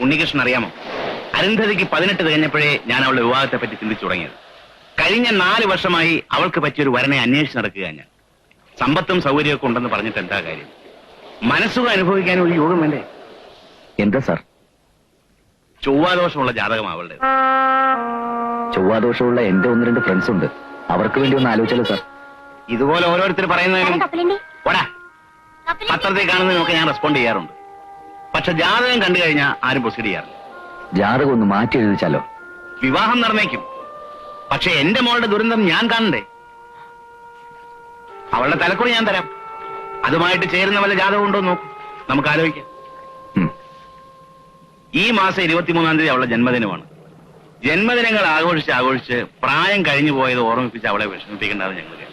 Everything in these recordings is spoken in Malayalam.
ഉണ്ണികൃഷ്ണൻ അറിയാമോ? അരുന്ധതിക്ക് പതിനെട്ട് കഴിഞ്ഞപ്പോഴേ ഞാൻ അവളുടെ വിവാഹത്തെ പറ്റി ചിന്തിച്ചു തുടങ്ങിയത്. കഴിഞ്ഞ നാല് വർഷമായി അവൾക്ക് പറ്റിയൊരു വരനെ അന്വേഷിച്ച് നടക്കുക ഞാൻ. സമ്പത്തും സൗകര്യമൊക്കെ ഉണ്ടെന്ന് പറഞ്ഞിട്ട് എന്താ കാര്യം? മനസ്സുക അനുഭവിക്കാൻ ഒരു യോഗം വേണ്ടേ? എന്താ സാർ? ചൊവ്വാദോഷമുള്ള ജാതകം അവളുടെ ചൊവ്വാദോഷമുള്ള എന്റെ ഒന്ന് രണ്ട് ഫ്രണ്ട്സ് ഉണ്ട്. അവർക്ക് വേണ്ടി ഒന്ന് ആലോചിച്ചാലോ സാർ. ഇതുപോലെ ഓരോരുത്തർ പറയുന്നതിനും പത്രത്തിൽ കാണുന്നതിനൊക്കെ ഞാൻ റെസ്പോണ്ട് ചെയ്യാറുണ്ട്. പക്ഷെ ജാതകം കണ്ടു കഴിഞ്ഞാൽ ആരും പ്രൊസീഡ് ചെയ്യാറില്ല. ജാതകം ഒന്ന് മാറ്റി എഴുതിച്ചാലോ? വിവാഹം നിർണയിക്കും. പക്ഷെ എന്റെ മോളുടെ ദുരന്തം ഞാൻ കാണണ്ടേ? അവളുടെ തലക്കുറി ഞാൻ തരാം. അതുമായിട്ട് ചേരുന്ന വല്ല ജാതകം ഉണ്ടോ നോക്കും. നമുക്ക് ആലോചിക്കാം. ഈ മാസം ഇരുപത്തിമൂന്നാം തീയതി അവളുടെ ജന്മദിനമാണ്. ജന്മദിനങ്ങൾ ആഘോഷിച്ച് ആഘോഷിച്ച് പ്രായം കഴിഞ്ഞു പോയത് ഓർമ്മിപ്പിച്ച് അവളെ വിഷമിപ്പിക്കേണ്ടത് ഞങ്ങൾ.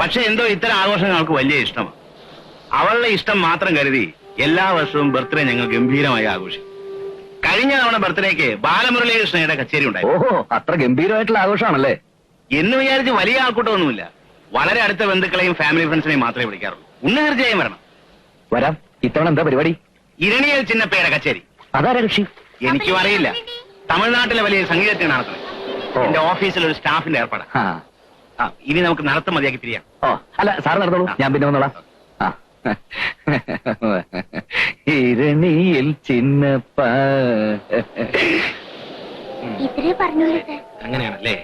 പക്ഷെ എന്തോ ഇത്തരം ആഘോഷങ്ങൾ അവൾക്ക് വലിയ ഇഷ്ടമാണ്. അവളുടെ ഇഷ്ടം മാത്രം കരുതി എല്ലാ വർഷവും ബർത്ത്ഡേ ഞങ്ങൾ ഗംഭീരമായി ആഘോഷിക്കും. കഴിഞ്ഞ തവണ ബർത്ത്ഡേക്ക് ബാലമുരളീകൃഷ്ണയുടെ കച്ചേരി ഉണ്ടായി. ഓഹോ അത്ര ഗംഭീരമായിട്ടുള്ള ആഘോഷമാണല്ലേ? എന്ന് വിചാരിച്ച് വലിയ ആൾക്കൂട്ടമൊന്നുമില്ല. വളരെ അടുത്ത ബന്ധുക്കളെയും ഫാമിലി ഫ്രണ്ട്സിനെയും മാത്രമേ വിളിക്കാറുള്ളൂ. ഉണ്ണി തീർച്ചയായും വരണം. വരാം. ഇത്തവണ എന്താ പരിപാടി? ഇരണിയൽ ചിന്നപ്പയുടെ കച്ചേരി. അതാരാ കക്ഷി? എനിക്കും അറിയില്ല. തമിഴ്നാട്ടിലെ വലിയ സംഗീതത്തിന് നടത്തുന്നത്. എന്റെ ഓഫീസിൽ ഒരു സ്റ്റാഫിന്റെ ഏർപ്പാടാ. ആ. ആ, ഇനി നമുക്ക് നടത്തം മതിയാക്കി തിരിയാം ഓ അല്ല സാർ നടന്നോളൂ. ഞാൻ പിന്നെ വന്നോളാം. ഇരണിയിൽ ചിന്നപ്പ ഇത്രേ പറഞ്ഞോളൂ സാർ അങ്ങനെയാണല്ലേ?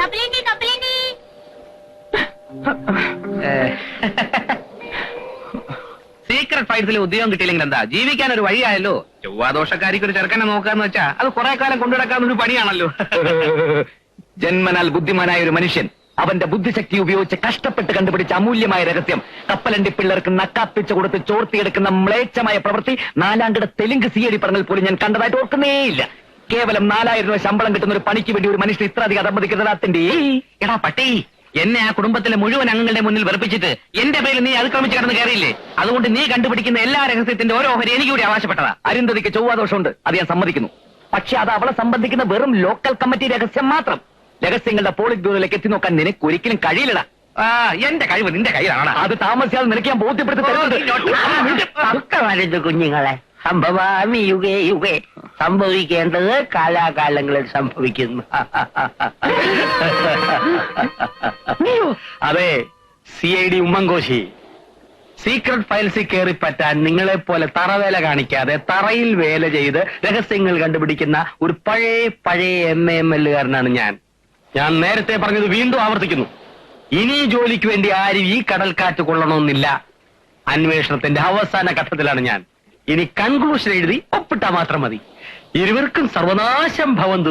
കപ്പലണ്ടി കപ്പലണ്ടി സീക്രട്ട് ഫൈറ്റ്സിൽ ഉദ്യോഗം കിട്ടിയില്ലെങ്കിൽ എന്താ? ജീവിക്കാൻ ഒരു വഴിയായല്ലോ. ചൊവ്വാദോഷക്കാരിക്ക് ഒരു ചെറുക്കനെ നോക്കാന്ന് വെച്ചാ അത് കുറെ കാലം കൊണ്ടുനടക്കാവുന്ന ഒരു പണിയാണല്ലോ. ജന്മനാൽ ബുദ്ധിമാനായ ഒരു മനുഷ്യൻ അവന്റെ ബുദ്ധിശക്തി ഉപയോഗിച്ച് കഷ്ടപ്പെട്ട് കണ്ടുപിടിച്ച അമൂല്യമായ രഹസ്യം. കപ്പലണ്ടി പിള്ളേർക്ക് നക്കാപ്പിച്ചു കൊടുത്ത് ചോർത്തിയെടുക്കുന്ന മ്ലേച്ഛമായ പ്രവൃത്തി നാലാങ്കട തെലുങ്ക് സി ഡി പറഞ്ഞാൽ പോലും ഞാൻ കണ്ടതായിട്ട് ഓർക്കുന്നേയില്ല. കേവലം നാലായിരം രൂപ ശമ്പളം കിട്ടുന്ന ഒരു പണിക്ക് വേണ്ടി ഒരു മനുഷ്യൻ ഇത്ര അധികം അധമതിക്കുന്നതിന്റെ എടാ പട്ടി എന്നെ ആ കുടുംബത്തിലെ മുഴുവൻ അംഗങ്ങളുടെ മുന്നിൽ വെറുപ്പിച്ചിട്ട് എന്റെ പേരിൽ നീ അതിക്രമിച്ച് കിടന്ന് കയറിയില്ലേ? അതുകൊണ്ട് നീ കണ്ടുപിടിക്കുന്ന എല്ലാ രഹസ്യത്തിന്റെ ഓരോ ഓഹരി എനിക്ക് കൂടി അവകാശപ്പെട്ടതാ അരുന്ധതിക്ക് ചൊവ്വാദോഷമുണ്ട്. അത് ഞാൻ സമ്മതിക്കുന്നു. പക്ഷെ അത് അവളെ സംബന്ധിക്കുന്ന വെറും ലോക്കൽ കമ്മിറ്റി രഹസ്യം മാത്രം. രഹസ്യങ്ങളുടെ പോളിറ്റ് ബ്യൂറോയിലേക്ക് എത്തി നോക്കാൻ നിനക്ക് ഒരിക്കലും കഴിയില്ലടാ. ആ എന്റെ കഴിവ് നിന്റെ കയ്യിലാണ്. അത് താമസിയാതെ നിനക്ക് ഞാൻ ബോധ്യപ്പെടുത്തി തരുന്നുണ്ട്. കുഞ്ഞുങ്ങളെ. സംഭവാമി യുഗേ യുഗേ. സംഭവിക്കേണ്ടത് കാലാകാലങ്ങളിൽ സംഭവിക്കുന്നു. അതെ C I D Ummankoshi. Secret ഫയൽസിൽ കയറി പറ്റാൻ നിങ്ങളെ പോലെ തറവേല കാണിക്കാതെ തറയിൽ വേല ചെയ്ത് രഹസ്യങ്ങൾ കണ്ടുപിടിക്കുന്ന ഒരു പഴയ പഴയ എം എ എം എല്ലുകാരനാണ് ഞാൻ. ഞാൻ നേരത്തെ പറഞ്ഞത് വീണ്ടും ആവർത്തിക്കുന്നു. ഇനി ജോലിക്ക് വേണ്ടി ആരും ഈ കടൽക്കാറ്റ് കൊള്ളണമെന്നില്ല. അന്വേഷണത്തിന്റെ അവസാന ഘട്ടത്തിലാണ് ഞാൻ. ഇനി കൺക്ലൂഷൻ എഴുതി ഒപ്പിട്ടാ മാത്രം മതി. ഇരുവർക്കും സർവനാശം ഭവന്തു.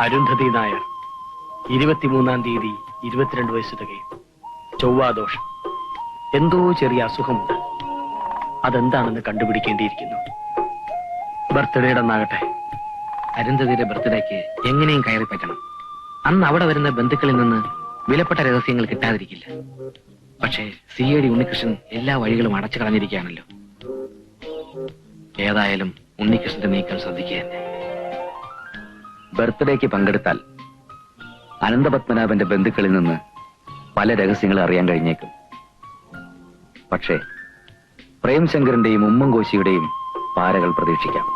അരുന്ധതി നായർ ഇരുപത്തിമൂന്നാം തീയതി ഇരുപത്തിരണ്ട് വയസ്സ് തികയും. ചൊവ്വാദോഷം എന്തോ ചെറിയ അസുഖമുണ്ട്. അതെന്താണെന്ന് കണ്ടുപിടിക്കേണ്ടിയിരിക്കുന്നു. ബർത്ത്ഡേയുടെ അന്നാകട്ടെ അരുന്ധതിയുടെ ബർത്ത്ഡേക്ക് എങ്ങനെയും കയറി പറ്റണം. അന്ന് അവിടെ വരുന്ന ബന്ധുക്കളിൽ നിന്ന് വിലപ്പെട്ട രഹസ്യങ്ങൾ കിട്ടാതിരിക്കില്ല. പക്ഷേ സി എ ഡി ഉണ്ണികൃഷ്ണൻ എല്ലാ വഴികളും അടച്ചു കളഞ്ഞിരിക്കുകയാണല്ലോ. ഏതായാലും ഉണ്ണികൃഷ്ണന്റെ നീക്കം ശ്രദ്ധിക്കുക തന്നെ. ബർത്ത്ഡേക്ക് പങ്കെടുത്താൽ അനന്തപത്മനാഭന്റെ ബന്ധുക്കളിൽ നിന്ന് പല രഹസ്യങ്ങൾ അറിയാൻ കഴിഞ്ഞേക്കും. പക്ഷേ പ്രേംശങ്കറിന്റെയും ഉമ്മൻകോശിയുടെയും പാരകൾ പ്രതീക്ഷിക്കാം.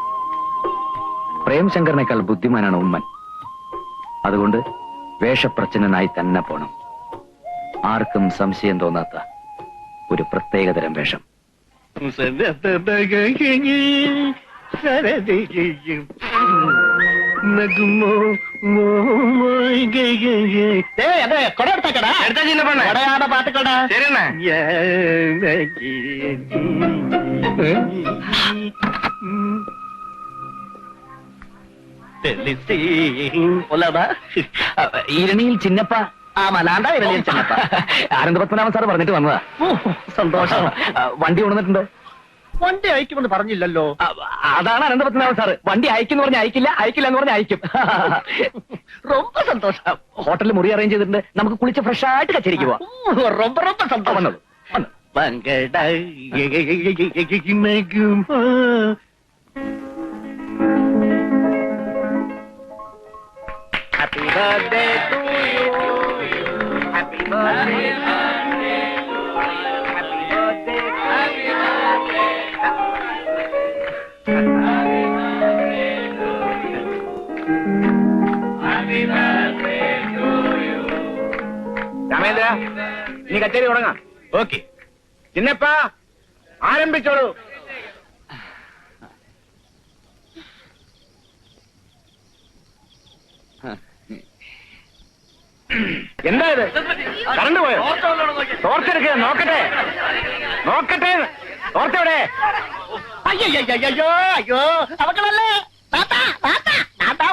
പ്രേംശങ്കറിനേക്കാൾ ബുദ്ധിമാനാണ് ഉമ്മൻ. അതുകൊണ്ട് വേഷപ്രച്ഛനായി തന്നെ പോണം. ആർക്കും സംശയം തോന്നാത്ത ഒരു പ്രത്യേകതരം വേഷം. ഇരണിയിൽ ചിന്നപ്പ. ആ മലാണ്ട ഇരണിയിൽ ചിന്നപ്പ. ആനന്ദപത്മനാഭൻ സാർ പറഞ്ഞിട്ട് വന്നതാ. സന്തോഷം. വണ്ടി കൊണ്ടുവന്നിട്ടുണ്ട്. വണ്ടി അയക്കുമെന്ന് പറഞ്ഞില്ലല്ലോ ആ, അതാണ് അനന്തപത്മനാഭൻ സാറ് വണ്ടി അയക്കുന്നു പറഞ്ഞാൽ അയക്കില്ല അയക്കില്ല എന്ന് പറഞ്ഞാൽ അയക്കും ரொம்ப സന്തോഷം ഹോട്ടലിൽ മുറി അറേഞ്ച് ചെയ്തിട്ടുണ്ട് നമുക്ക് കുളിച്ച് ഫ്രഷ് ആയിട്ട് കച്ചേരിക്ക് പോവാം ரொம்ப ரொம்ப ആ, സന്തോഷം വന്നോളൂ വന്നോ. പങ്കട ഹാപ്പി ബർത്ത്ഡേ ടു നീ കച്ചേരി തുടങ്ങാം. ഓക്കെ. ചിന്നപ്പാ ആരംഭിച്ചോളൂ. എന്താ ഇത്? കറണ്ട് പോയോ? തോർത്തെടുക്കുക നോക്കട്ടെ. നോക്കട്ടെ. തോർത്തെവിടെ? അയ്യോ അയ്യോ അവക്കളല്ലേ?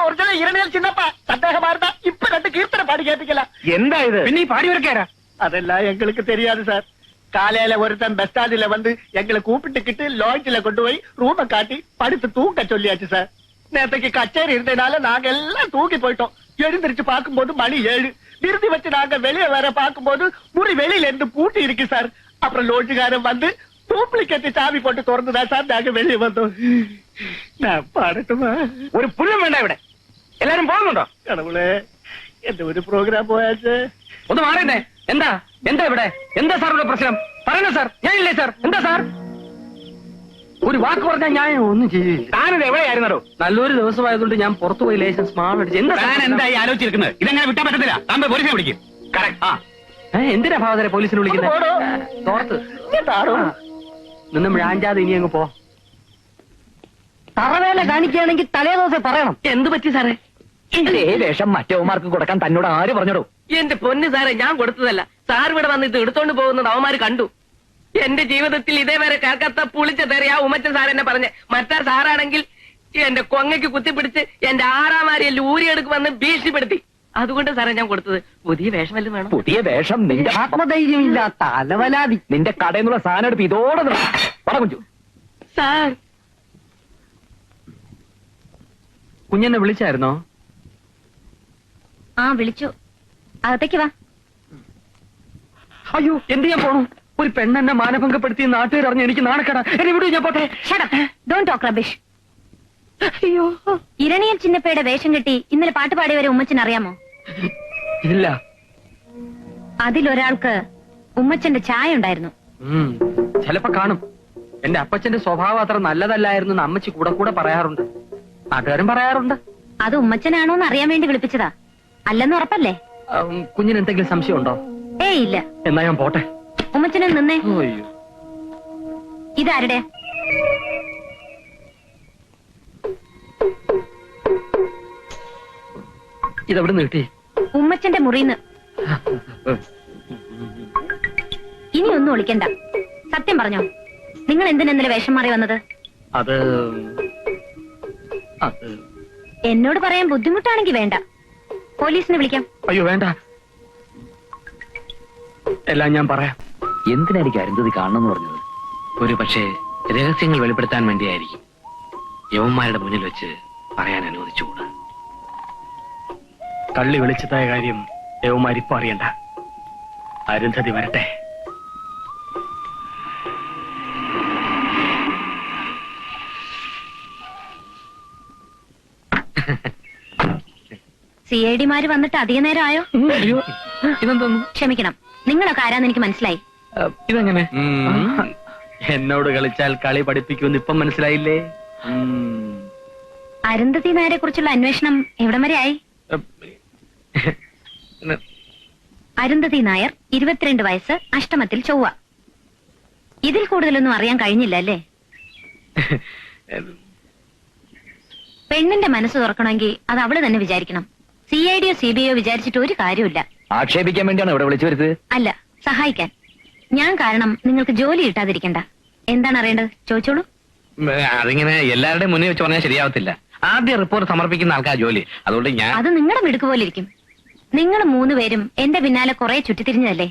ഒറിജിനൽ ഇരണിയൽ ചിന്നപ്പ. ഭാരത ഇപ്പൊ രണ്ട് കീർത്തന പാടി കേൾപ്പിക്കല. എന്താ ഇത്? പിന്നെ ഈ പാടി വരക്കാരാ அதெல்லாம் எங்களுக்கு தெரியாது சார் காலையில ஒருத்தன் பஸ் ஸ்டாண்ட்ல வந்து எங்களை கூப்பிட்டுக்கிட்டு லாட்ஜில கொண்டு போய் ரூம காட்டி படுத்து தூங்க சொல்லியாச்சு சார் நேத்தைக்கு கச்சேரி இருந்ததுனால நாங்க எல்லாம் தூக்கி போயிட்டோம் எழுந்திருச்சு பார்க்கும்போது மணி ஏழு நிறுத்தி வச்சு நாங்க வெளியே வர பார்க்கும்போது முறி வெளியில இருந்து பூட்டி இருக்கு சார் அப்புறம் லோட்ஜுக்காரன் வந்து டூப்ளிகேட் சாவி போட்டு திறந்துதா சார் நாங்க வெளியே வந்தோம் நான் பாடட்டுமா ഒരു പുല്ലും വേണ്ട ഇവിടെ എല്ലാരും പോകുന്നുണ്ടോ கடவுளே எந்த ஒரு ப்ரோக்ராம் போயாச்சு ഒന്ന് മാറിയേ എന്താ? എന്താ ഇവിടെ? എന്താ സാർ ഇവിടെ പ്രശ്നം? പറയണോ സാർ? ഞാനില്ലേ സാർ? എന്താ സാർ? ഒരു വാക്ക് പറഞ്ഞാൽ ഞാൻ ഒന്നും ചെയ്യില്ല. താനത് എവിടെയായിരുന്നോ നല്ലൊരു ദിവസമായതുകൊണ്ട് ഞാൻ പുറത്തു പോയി ലൈസൻസ് മാൾ അടിച്ചു എന്താ താൻ എന്തായി ആലോചിച്ചിരിക്കുന്നത്? ഇതെങ്ങനെ വിട്ടാൻ പറ്റത്തില്ല? താൻ പോലീസിനെ വിളിക്കും. ആ. ഏ, എന്തിനാ ഭാവതരെ പോലീസിനെ പോടോ. വിളിക്കുന്നത് തോർത്ത്. നിന്നും ഇനി അങ്ങ് പോ. തറവേല കാണിക്കുകയാണെങ്കിൽ തലേ ദിവസം പറയണം. എന്ത് പറ്റി സാറേ? ഇതേ വേഷം മറ്റവന്മാർക്ക് കൊടുക്കാൻ തന്നോട് ആര് പറഞ്ഞോടോ? എന്റെ പൊന്ന് സാറേ ഞാൻ കൊടുത്തതല്ല. സാർ ഇവിടെ വന്ന് ഇത് എടുത്തോണ്ട് പോകുന്നത് അവന്മാര് കണ്ടു. എന്റെ ജീവിതത്തിൽ ഇതേവരെ കേൾക്കാത്ത പുളിച്ച ആ ഉമ്മച്ചൻ സാർ എന്നെ പറഞ്ഞ് മറ്റാ സാറാണെങ്കിൽ എന്റെ കൊങ്ങയ്ക്ക് കുത്തിപ്പിടിച്ച് എന്റെ ആറാമാരിയെ ഊരിയെടുക്കുമെന്ന് ഭീഷണിപ്പെടുത്തി. അതുകൊണ്ട് സാറേ ഞാൻ കൊടുത്തത് പുതിയ വേഷം വല്ലതും വേണം? പുതിയ വേഷം നിന്റെ ആത്മധൈര്യമില്ലാത്ത അലവലാതി. നിന്റെ കടയിൽ നിന്നുള്ള സാധനം എടുപ്പ് ഇതോടെ സാർ. കുഞ്ഞെന്നെ വിളിച്ചായിരുന്നോ? ആ വിളിച്ചു. അകത്തേക്ക് വാ. അയ്യോ എന്ത് ചെയ്യാൻ പോണു? ഒരു പെണ്ണെന്നെ മാനഭംഗപ്പെടുത്തി നാട്ടുകാർ അറിഞ്ഞ് എനിക്ക് നാണക്കേടാ. എന്നെ വിടൂ ഞാൻ പോട്ടെ. ടോക്ക് റബിഷ് അയ്യോ. ഇരണിയൻ ചിന്നപ്പയുടെ വേഷം കെട്ടി ഇന്നലെ പാട്ട് പാടിയവരെ ഉമ്മച്ചൻ അറിയാമോ? ഇല്ല. അതിലൊരാൾക്ക് ഉമ്മച്ചന്റെ ചായ ഉണ്ടായിരുന്നു. ചിലപ്പോ കാണും. എന്റെ അപ്പച്ചന്റെ സ്വഭാവം അത്ര നല്ലതല്ലായിരുന്നു എന്ന് അമ്മച്ചി കൂടെ കൂടെ പറയാറുണ്ട്. നാട്ടുകാരും പറയാറുണ്ട്. അത് ഉമ്മച്ചനാണോന്ന് അറിയാൻ വേണ്ടി വിളിപ്പിച്ചതാ. അല്ലെന്ന് ഉറപ്പല്ലേ? കുഞ്ഞിന് എന്തെങ്കിലും സംശയം ഉണ്ടോ ഏയ് ഇല്ല. എന്നാ ഞാൻ പോട്ടെ. ഉമ്മച്ചനും നിന്നേ. ഇതാരുടെ? ഇതെവിടെ നീട്ടി ഉമ്മച്ചന്റെ മുറിന്ന് ഇനി ഒന്നും ഒളിക്കണ്ട. സത്യം പറഞ്ഞോ നിങ്ങൾ എന്തിനാ ഇന്നലെ വേഷം മാറി വന്നത്? അത് അത്. എന്നോട് പറയാൻ ബുദ്ധിമുട്ടാണെങ്കിൽ വേണ്ട. പോലീസിനെ വിളിക്കാം. അയ്യോ വേണ്ട. എല്ലാം ഞാൻ പറയാം. എന്തിനായിരിക്കും അരുന്ധതി കാണണമെന്ന് പറഞ്ഞത്? ഒരു പക്ഷേ രഹസ്യങ്ങൾ വെളിപ്പെടുത്താൻ വേണ്ടിയായിരിക്കും. യവന്മാരുടെ മുന്നിൽ വെച്ച് പറയാൻ അനുവദിച്ചുകൂടാ. തള്ളി വിളിച്ചതായ കാര്യം യവന്മാരിപ്പോ അറിയണ്ട. അരുന്ധതി വരട്ടെ. സി ഐ ഡിമാര് വന്നിട്ട് അധിക നേരം ആയോ അയ്യോ. ഇതെന്തോന്നു? ക്ഷമിക്കണം. നിങ്ങളൊക്കെ ആരാന്ന് എനിക്ക് മനസ്സിലായി. ഇതെങ്ങനെ? എന്നോട് കളിച്ചാൽ കളി പഠിപ്പിക്കുമെന്ന് ഇപ്പം മനസ്സിലായില്ലേ. അരുന്ധതി നായരെ കുറിച്ചുള്ള അന്വേഷണം എവിടം വരെ ആയി? അരുന്ധതി നായർ ഇരുപത്തിരണ്ട് വയസ്സ് അഷ്ടമത്തിൽ ചൊവ്വ. ഇതിൽ കൂടുതലൊന്നും അറിയാൻ കഴിഞ്ഞില്ല അല്ലേ? പെണ്ണിന്റെ മനസ്സ് തുറക്കണമെങ്കിൽ അത് അവൾ തന്നെ വിചാരിക്കണം. സി ഐ ഡിയോ സി ബി ഐയോ വിചാരിച്ചിട്ട് ഒരു കാര്യമില്ല ആക്ഷേപിക്കാൻ വേണ്ടിയാണ് ഇവിടെ വിളിച്ചു വരുത്തത് അല്ല സഹായിക്കാൻ. ഞാൻ കാരണം നിങ്ങൾക്ക് ജോലി കിട്ടാതിരിക്കണ്ട. എന്താണ് അറിയേണ്ടത്? ചോദിച്ചോളൂ. അതിങ്ങനെ എല്ലാവരുടെയും മുന്നിൽ വെച്ച് പറഞ്ഞാൽ ശരിയാവത്തില്ല. ആദ്യ റിപ്പോർട്ട് സമർപ്പിക്കുന്ന ആൾക്കാർ ജോലി. അതുകൊണ്ട് ഞാൻ അത് നിങ്ങളുടെ മിടുക്ക് പോലെ ഇരിക്കും. നിങ്ങൾ മൂന്ന് പേരും എന്റെ പിന്നാലെ കുറെ ചുറ്റിത്തിരിഞ്ഞതല്ലേ?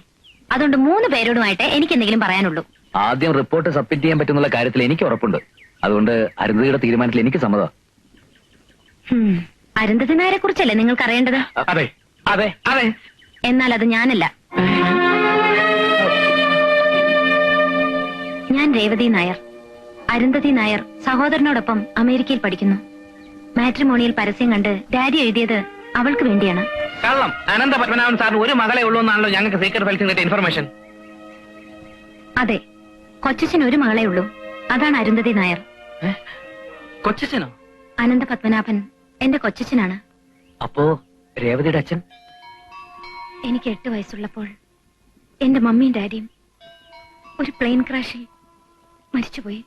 അതുകൊണ്ട് മൂന്ന് പേരോടുമായിട്ട് എനിക്ക് എന്തെങ്കിലും പറയാനുള്ളൂ. ആദ്യം റിപ്പോർട്ട് സബ്മിറ്റ് ചെയ്യാൻ പറ്റുന്നുള്ള കാര്യത്തിൽ എനിക്ക് ഉറപ്പുണ്ട്. അതുകൊണ്ട് അരുന്ധതിയുടെ തീരുമാനത്തിൽ എനിക്ക് സമ്മതം. ഹും, അരുന്ധതി നായരെ കുറിച്ചല്ലേ നിങ്ങൾക്ക് അറിയേണ്ടത് അതെ അതെ അതെ. എന്നാൽ അത് ഞാനല്ല. ഞാൻ രേവതി നായർ. അരുന്ധതി നായർ സഹോദരനോടൊപ്പം അമേരിക്കയിൽ പഠിക്കുന്നു. മാട്രിമോണിയിൽ പരസ്യം കണ്ട് ഡാഡി എഴുതിയത് അവൾക്ക് വേണ്ടിയാണ്. കള്ളം. അനന്ത പത്മനാഭൻ സാറിന് ഒരു മകളെ ഉള്ളൂ എന്നാണല്ലോ ഞങ്ങൾക്ക് സീക്രട്ട് ഫയൽസിൽ കിട്ടിയ ഇൻഫർമേഷൻ അതെ കൊച്ചച്ഛൻ ഒരു മകളെ ഉള്ളൂ. അതാണ് അരുന്ധതി നായർ. കൊച്ചനോ അനന്ത പത്മനാഭൻ എന്റെ കൊച്ചച്ഛനാണ്. അപ്പോ രേവതിയുടെ അച്ഛൻ? എനിക്ക് എട്ട് വയസ്സുള്ളപ്പോൾ എന്റെ മമ്മിയും ഡാഡിയും ഒരു പ്ലെയിൻ ക്രാഷിൽ മരിച്ചുപോയി.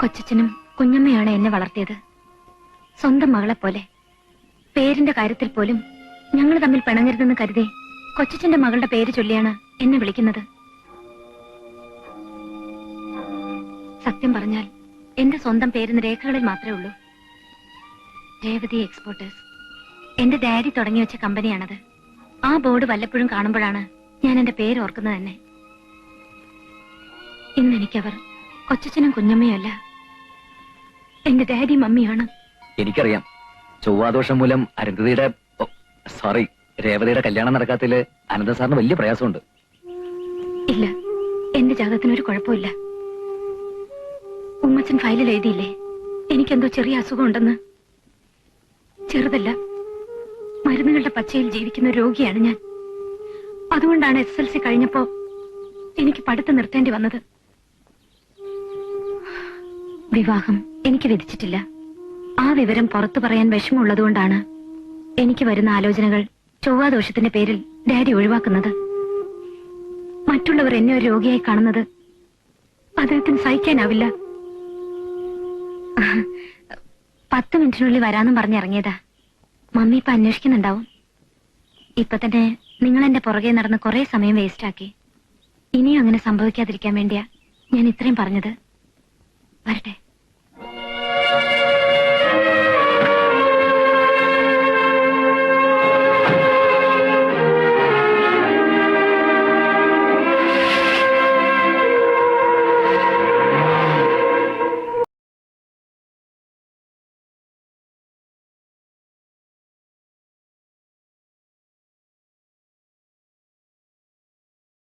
കൊച്ചച്ഛനും കുഞ്ഞമ്മയാണ് എന്നെ വളർത്തിയത്. സ്വന്തം മകളെ പോലെ. പേരിന്റെ കാര്യത്തിൽ പോലും ഞങ്ങൾ തമ്മിൽ പിണങ്ങരുതെന്ന് കരുതി കൊച്ചച്ഛന്റെ മകളുടെ പേര് ചൊല്ലിയാണ് എന്നെ വിളിക്കുന്നത്. സത്യം പറഞ്ഞാൽ എന്റെ സ്വന്തം പേരിന് രേഖകളിൽ മാത്രമേ ഉള്ളൂ. രേവതി എക്സ്പോർട്ടേഴ്സ്. എന്റെ ഡാഡി തുടങ്ങി വെച്ച കമ്പനിയാണത്. ആ ബോർഡ് വല്ലപ്പോഴും കാണുമ്പോഴാണ് ഞാൻ എന്റെ പേര് ഓർക്കുന്നത് തന്നെ. ഇന്ന് എനിക്കവർ കൊച്ചനും കുഞ്ഞമ്മയും അല്ല. എന്റെ ഡാഡി മമ്മിയാണ്. എനിക്കറിയാം. ചൊവ്വാദോഷം മൂലം അരുന്ധതിയുടെ സോറി രേവതിയുടെ കല്യാണം നടക്കാത്തതിൽ അനന്ത സാറിന് വലിയ പ്രയാസമുണ്ട്. ഇല്ല എന്റെ ഒരു കുഴപ്പമില്ല. ഉമ്മച്ചൻ ഫയലിൽ എഴുതിയില്ലേ? എനിക്കെന്തോ ചെറിയ അസുഖമുണ്ടെന്ന്. ചെറുതല്ല. മരുന്നുകളുടെ പച്ചയിൽ ജീവിക്കുന്ന രോഗിയാണ് ഞാൻ. അതുകൊണ്ടാണ് എസ് എൽ സി കഴിഞ്ഞപ്പോ എനിക്ക് പഠിത്തം നിർത്തേണ്ടി വന്നത്. വിവാഹം എനിക്ക് വിധിച്ചിട്ടില്ല. ആ വിവരം പുറത്തു പറയാൻ വിഷമമുള്ളതുകൊണ്ടാണ് എനിക്ക് വരുന്ന ആലോചനകൾ ചൊവ്വാദോഷത്തിന്റെ പേരിൽ ഡാഡി ഒഴിവാക്കുന്നത്. മറ്റുള്ളവർ എന്നെ ഒരു രോഗിയായി കാണുന്നത്. അദ്ദേഹത്തിന് സഹിക്കാനാവില്ല. പത്ത് മിനിറ്റിനുള്ളിൽ വരാന്നും പറഞ്ഞിറങ്ങിയതാ മമ്മി ഇപ്പൊ അന്വേഷിക്കുന്നുണ്ടാവും. ഇപ്പൊ തന്നെ നിങ്ങൾ എന്റെ പുറകെ നടന്ന് കുറെ സമയം വേസ്റ്റ് ആക്കി. ഇനിയും അങ്ങനെ സംഭവിക്കാതിരിക്കാൻ വേണ്ടിയാ ഞാൻ ഇത്രയും പറഞ്ഞത്. വരട്ടെ.